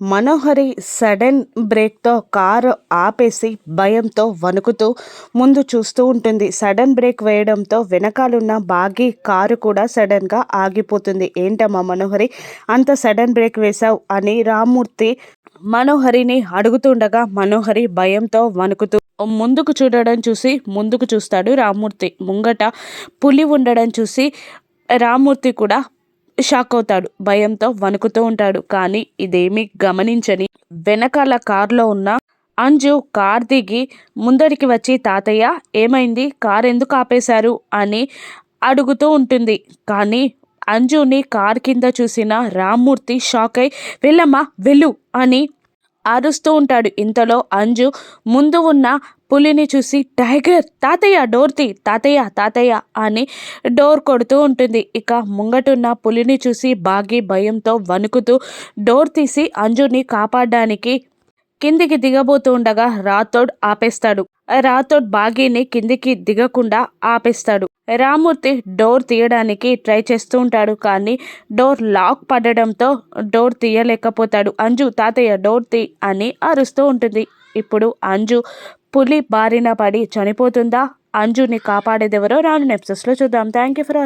మనోహరి sudden బ్రేక్తో car ఆపేసి భయంతో వణుకుతూ ముందు చూస్తూ ఉంటుంది. సడన్ బ్రేక్ వేయడంతో వెనకాలన్న బాగి కారు కూడా సడన్గా ఆగిపోతుంది. ఏంటమ్మా మనోహరి? అంత సడన్ బ్రేక్ వేశావు అని రామ్మూర్తి మనోహరిని అడుగుతుండగా మనోహరి భయంతో వణుకుతూ ముందుకు చూడడం చూసి ముందుకు చూస్తాడు రామ్మూర్తి. ముంగట పులి ఉండడం చూసి రామ్మూర్తి కూడా షాక్ అవుతాడు భయంతో వణుకుతూ ఉంటాడు. కానీ ఇదేమీ గమనించని వెనకాల కారులో ఉన్న అంజు కార్ దిగి ముందరికి వచ్చి తాతయ్య ఏమైంది? కార్ ఎందుకు ఆపేశారు? అని అడుగుతూ ఉంటుంది. కానీ అంజుని కార్ కింద చూసిన రామ్మూర్తి షాక్ అయి వెళ్ళమ్మా వెళ్ళు అని అరుస్తూ ఉంటాడు. ఇంతలో అంజు ముందు ఉన్న పులిని చూసి టైగర్ తాతయ్య డోర్ తీ తాతయ్య తాతయ్య అని డోర్ కొడుతూ ఉంటుంది. ఇక ముంగటున్న పులిని చూసి బాగి భయంతో వణుకుతూ డోర్ తీసి అంజుని కాపాడడానికి కిందికి దిగబోతూ ఉండగా రాథోడ్ ఆపేస్తాడు. రాథోడ్ బాగీని కిందికి దిగకుండా ఆపేస్తాడు. రామూర్తి డోర్ తీయడానికి ట్రై చేస్తూ ఉంటాడు కానీ డోర్ లాక్ పడడంతో డోర్ తీయలేకపోతాడు. అంజు తాతయ్య డోర్ తీ అని అరుస్తూ ఉంటుంది. ఇప్పుడు అంజు పులి బారిన పడి చనిపోతుందా? అంజుని కాపాడేదెవరో రాను నెప్సెస్లో చూద్దాం. Thank you for